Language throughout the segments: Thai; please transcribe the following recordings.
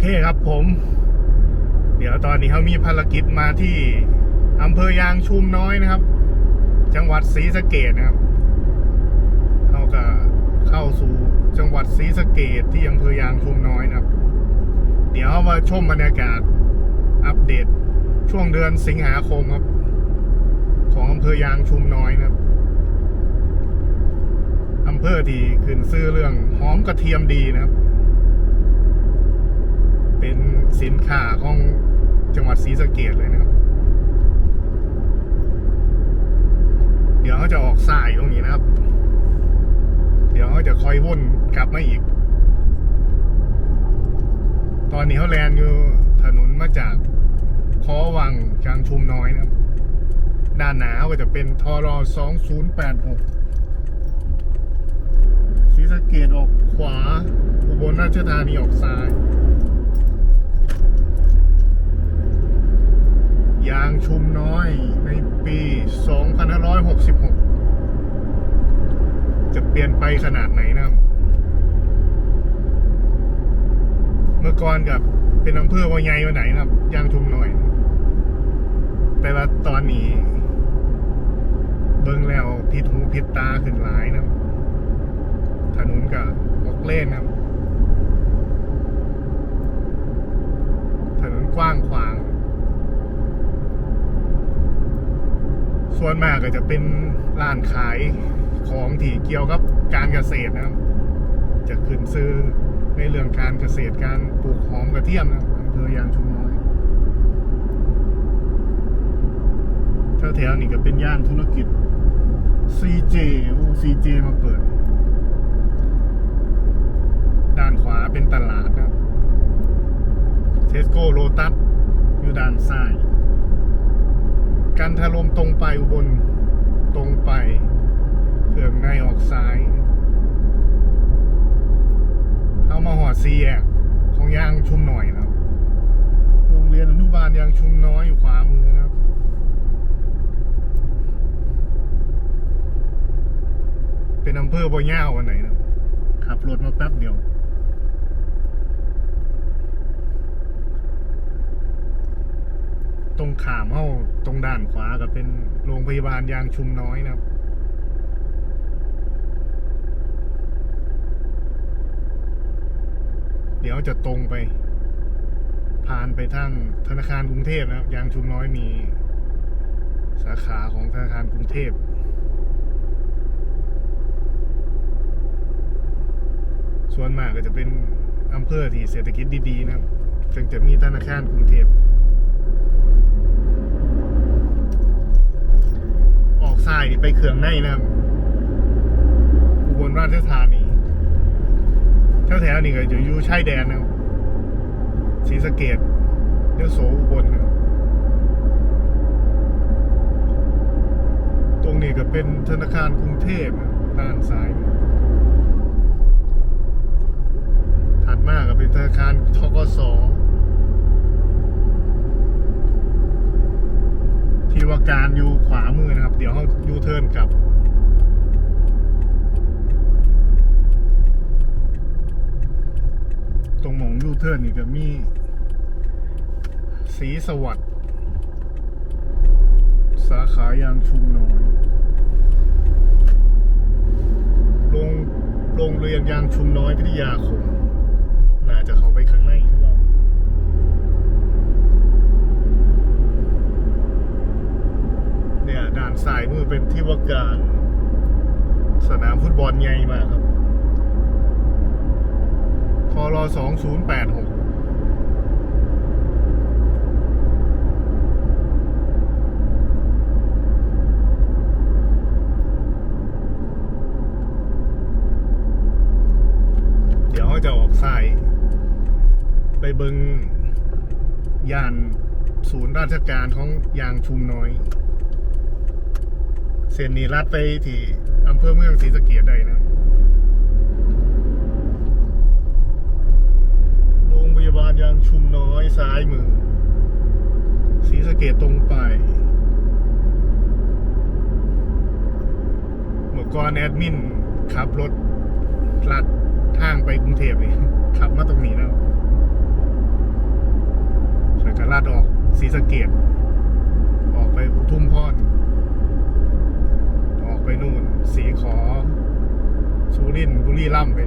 เคครับผม เดี๋ยวตอนนี้เขามีภารกิจมาที่อำเภอยางชุมน้อยนะครับ จังหวัดศรีสะเกดนะครับเขาก็เข้าสู่จังหวัดศรีสะเกดที่อำเภอยางชุมน้อยนะครับ เดี๋ยวมาชมบรรยากาศอัปเดตช่วงเดือนสิงหาคมครับ ของอำเภอยางชุมน้อยนะครับอำเภอที่ขึ้นชื่อเรื่องหอมกระเทียมดีนะครับ เป็นสินค้าของจังหวัดศรีสะเกดเลยนะครับ เดี๋ยวเขาจะออกสายตรงนี้นะครับ เดี๋ยวเขาจะคอยวนกลับมาอีก ตอนนี้เขาแลนอยู่ถนนมาจากคอวังจางชุมน้อยนะครับ ด้านหนาก็จะเป็นทร2086ศรีสะเกดออกขวา อุบลราชธานีออกซ้าย ยางชุมน้อยในปี2566 จะเปลี่ยนไปขนาดไหนนะเมื่อก่อนกับเป็นอำเภอว่าใหญ่ว่าไหนนะครับ ยางชุมน้อย แต่ว่าตอนนี้ เบิ่งแล้วผิดหูผิดตาขึ้นหลายนะถนนกับออกเล่นนะถนนกว้างขวาง ส่วนมากก็จะเป็นร้านขายของที่เกี่ยวกับการเกษตรนะครับ จะขึ้นซื้อในเรื่องการเกษตรการปลูกหอมกระเทียมนะบอำเภอยางชุมน้อยแถวๆนี่ก็เป็นย่านธุรกิจ CJ โอ้ CJ มาเปิด ด้านขวาเป็นตลาดนะเทสโก้โ t ตัสอยู่ด้านซ้าย กันทะลมตรงไปอุบลตรงไปเครื่องในออกซ้ายเข้ามาหอดซีแอกของยางชุมหน่อยนะครับโรงเรียนอนุบาลยางชุมน้อยอยู่ขวามือนะครับเป็นอำเภอบ่อย่าวันไหนนะขับรถมาแป๊บเดียว ตรงขามเข้าตรงด้านขวาก็เป็นโรงพยาบาลยางชุมน้อยนะครับเดี๋ยวจะตรงไป ผ่านไปทางธนาคารกรุงเทพนะครับ ยางชุมน้อยมีสาขาของธนาคารกรุงเทพ ส่วนมากก็จะเป็นอำเภอที่เศรษฐกิจดีๆนะครับจึงจะมีธนาคารกรุงเทพ ออกซ้ายนี่ ไปเขื่องในนะครับอุบลราชธานีแถวๆนี่ก็จะอยู่ชายแดนนะครับศรีสะเกดยโสอุบลนะครับตรงนี้ก็เป็นธนาคารกรุงเทพด้านซ้าย ถัดมาก็เป็นธนาคารทกส ที่ว่า การอยู่ขวามือนะครับ เดี๋ยวเขายูเทิร์นกลับตรงมองยูเทิร์นนี่ก็มี สีสวัสดิ์สาขายางชุมน้อยโรงโรงเรียนยางชุมน้อยพิทยาคมน่าจะเข้าไปข้างในหรือเปล่า เนี่ย ด่านซ้ายมือเป็นที่ว่าการสนามฟุตบอลใหญ่มากครับทรสองศูนย์แปดหกเดี๋ยวจะออกซ้ายไปเบิงย่านศูนย์ราชการของยางชุมน้อย เส้นนี้ลัดไปที่อำเภอเมืองศรีสะเกียดได้นะโรงพยาบาลยางชุมน้อยซ้ายมือศรีสะเกดตรงไป เมื่อก่อนแอดมินขับรถลัดทางไปกรุงเทพนี่ขับมาตรงนี้แล้วลาดออกศรีสะเกดออกไปอุทุมพรออกไป นู่นสีขอสุรินทร์บุรีรัมย์ไป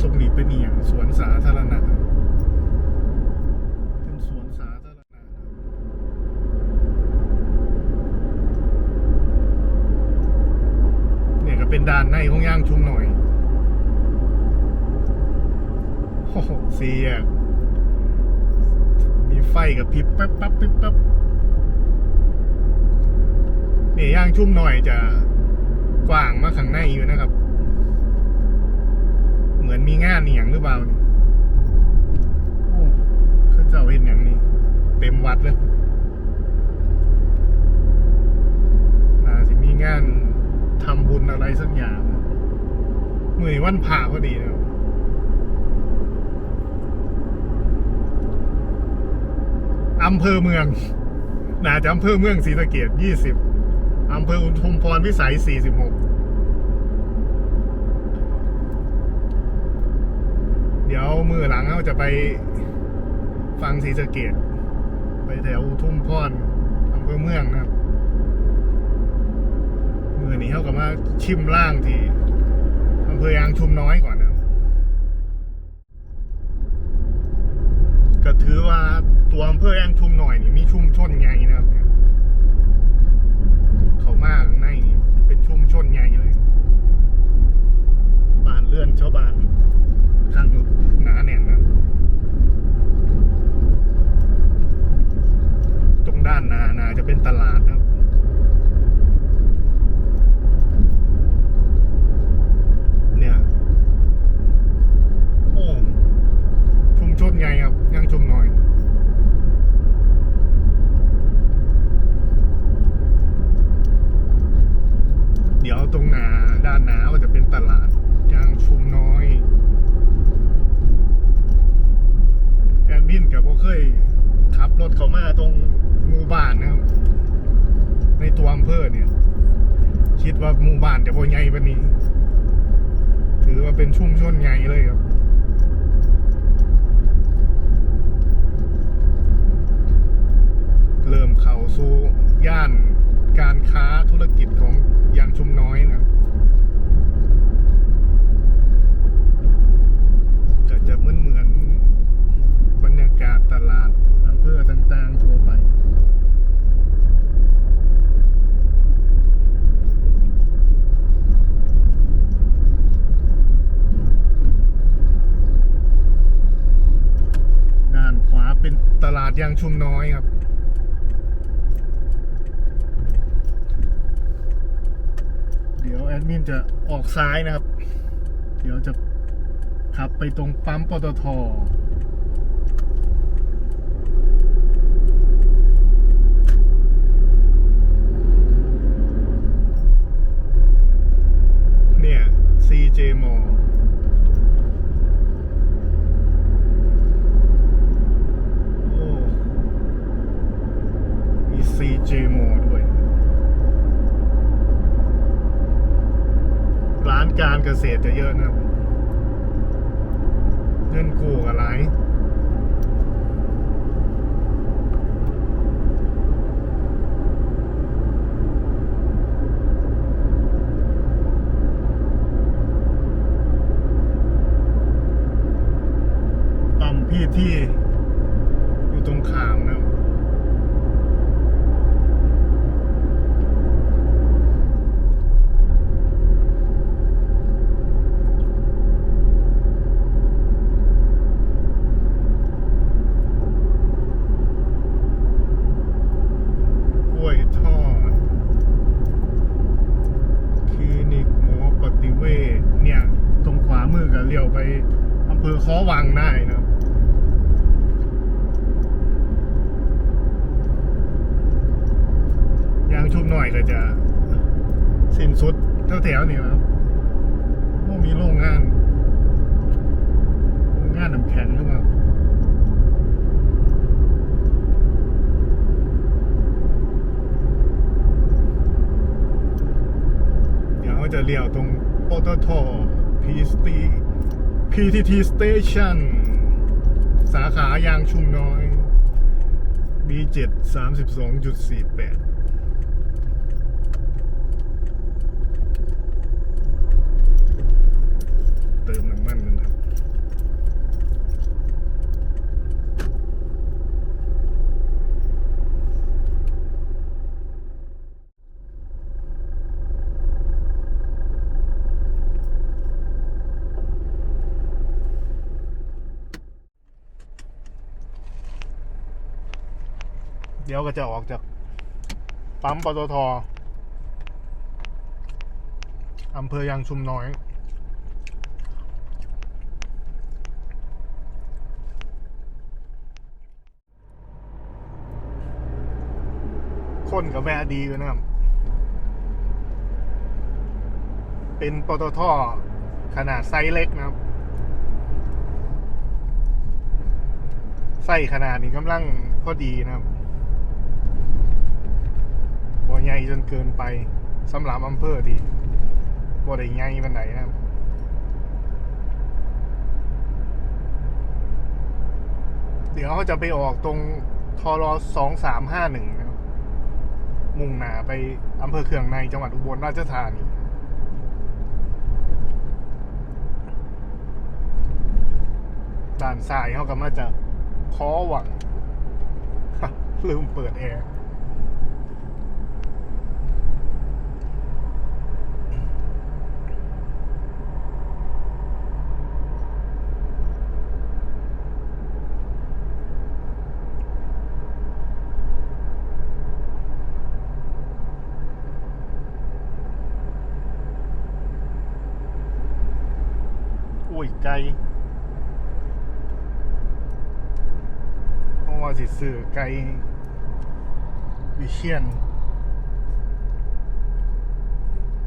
ตรงนี้เป็นเนียงสวนสาธารณะ เป็นสวนสาธารณะ เนี่ยก็เป็นด่านในของย่างชุมหน่อย โอ้โหเสียกมีไฟกับพริบแป๊บแป๊บปิ๊บแป๊บเนี่ยย่างชุ่มหน่อยจะกว้างมาข้างในอยู่นะครับ เหมือนมีงานนี่ยงหรือเปล่านี่โอ้เขาเจ้าเห็นอย่างนี้ เต็มวัดเลยน่าจะมีงานทำบุญอะไรสักอย่าง มือนวันผ่าพอดีนะครับ อำเภอเมืองน่าจะอำเภอเมืองศรีสะเกดยี่สิบอำเภออุทุมพรพิสัยสี่สิบหกเดี๋ยวมือหลังเราจะไปฟังศรีสะเกดไปแถวอุทุมพรอำเภอเมืองนะครับ มือนี้เขากับมาชิมล่างที่อำเภอยางชุมน้อยก่อนนะครับก็ถือว่าตัวอำ เภอแองชุมหน่อยนี่มีชุมชนไงนะครับเนี่ยเขามากข้างในนี่เป็นชุมชนไงเลยบ้านเลื่อนชาวบ้านข้างหนาแน่นนะตรงด้านหนานาจะเป็นตลาดนะครับ เนี่ย โอ้ ชุมชนไงครับ ยังชุมหน่อย เดี๋ยวตรงหนาด้านหนาก็จะเป็นตลาดยางชุมน้อย แอดมินกับพ่เคยขับรถเข้ามาตรงหมู่บ้านนะครับ ในตัวอำเภอเนี่ย คิดว่าหมู่บ้านจะพอใหญ่ปานนี้ ถือว่าเป็นชุมชนใหญ่เลยครับ เริ่มเข้าสู่ย่านการค้าธุรกิจของยางชุมน้อยนะก็จะเหมือนเหมือนบรรยากาศตลาดอำเภอต่างๆทั่วไป ด้านขวาเป็นตลาด ยางชุมน้อยครับ เดี๋ยวแอดมินจะออกซ้ายนะครับ เดี๋ยวจะขับไปตรงปั๊มปตทเนี่ย CJ Mall โอ้ มี CJ Mall ด้วย ร้านการเกษตรจะเยอะนะครับ เงินกู้อะไร ปั๊มพี่ที่อยู่ตรงขามนะครับ กล้วยทอดคลินิกหมอปฏิเวชเนี่ย ตรงขวามือก็เลี้ยวไปอำเภอค้อวังได้นะครับ ยางชุบหน่อย ก็จะสิ้นสุดแถวๆนี้นะครับโอ้มีโรงงานโรงงานน้ำแข็งหรือเปล่าเดี๋ยวจะเลี้ยวตรงปตท PST PTT Station สาขายางชุมน้อย B7 32.48 เติมน้ำมันกันครับเดี๋ยวก็จะออกจากปั๊มปตทอำเภอยางชุมน้อย คนกับแวดีอยู่นะครับ เป็นปตทขนาดไซส์เล็กนะครับไส้ขนาดนี้กำลังพอดีนะครับบ่ใหญ่จนเกินไปสำหรับอำเภอดีบ่ได้ใหญ่ปานไหนนะครับเดี๋ยวเขาจะไปออกตรงทรอสองสามห้าหนึ่ง มุ่งหน้าไปอำเภอเคืองในจังหวัดอุบลราชธานีด้านซ้ายเขาก็มาจากคอหวัง ลืมเปิดแอร์ อุ้ย ไกลเพราะว่าสิซื้อไกลวิเชียน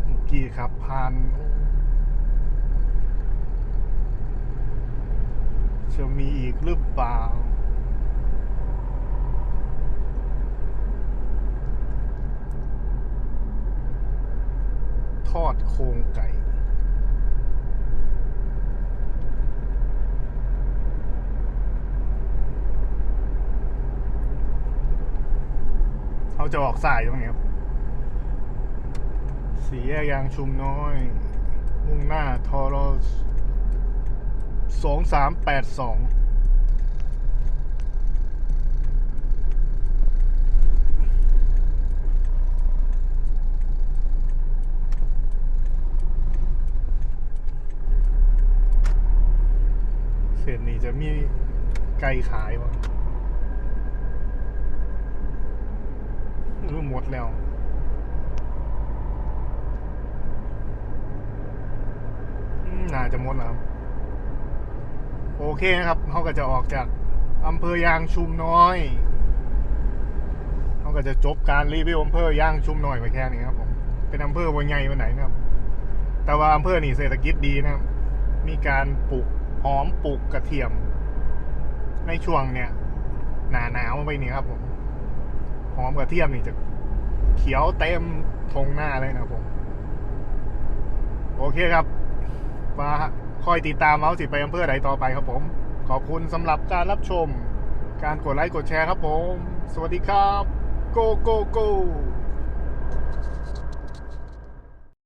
เมื่อกี้ครับผ่านจะมีอีกหรือเปล่าทอดโครงไก่ เขา จะออกสายตรงนี้ครับสีแยกยางชุมน้อย มุ่งหน้าทอรสองสามแปดสองเศษนี้จะมีไก่ขายวะ รู้ หมดแล้วน่าจะหมดแล้วโอเคนะครับเขาก็จะออกจากอำเภอยางชุมน้อยเขาก็จะจบการรีวิวอำเภอยางชุมน้อยไปแค่นี้ครับผมเป็นอำเภอวันใหญ่วันไหนนะครับ แต่ว่าอำเภอนี่เศรษฐกิจดีนะครับ มีการปลูกหอมปลูกกระเทียม ในช่วงเนี่ย หนาหนาวไปนี่ครับผมหอมกระเทียมนี่จะ เขียวเต็มทงหน้าเลยนะผม โอเคครับ มาคอยติดตามเมาสิไปอำเภอใดต่อไปครับผม ขอบคุณสำหรับการรับชม การกดไลค์กดแชร์ครับผม สวัสดีครับ go go go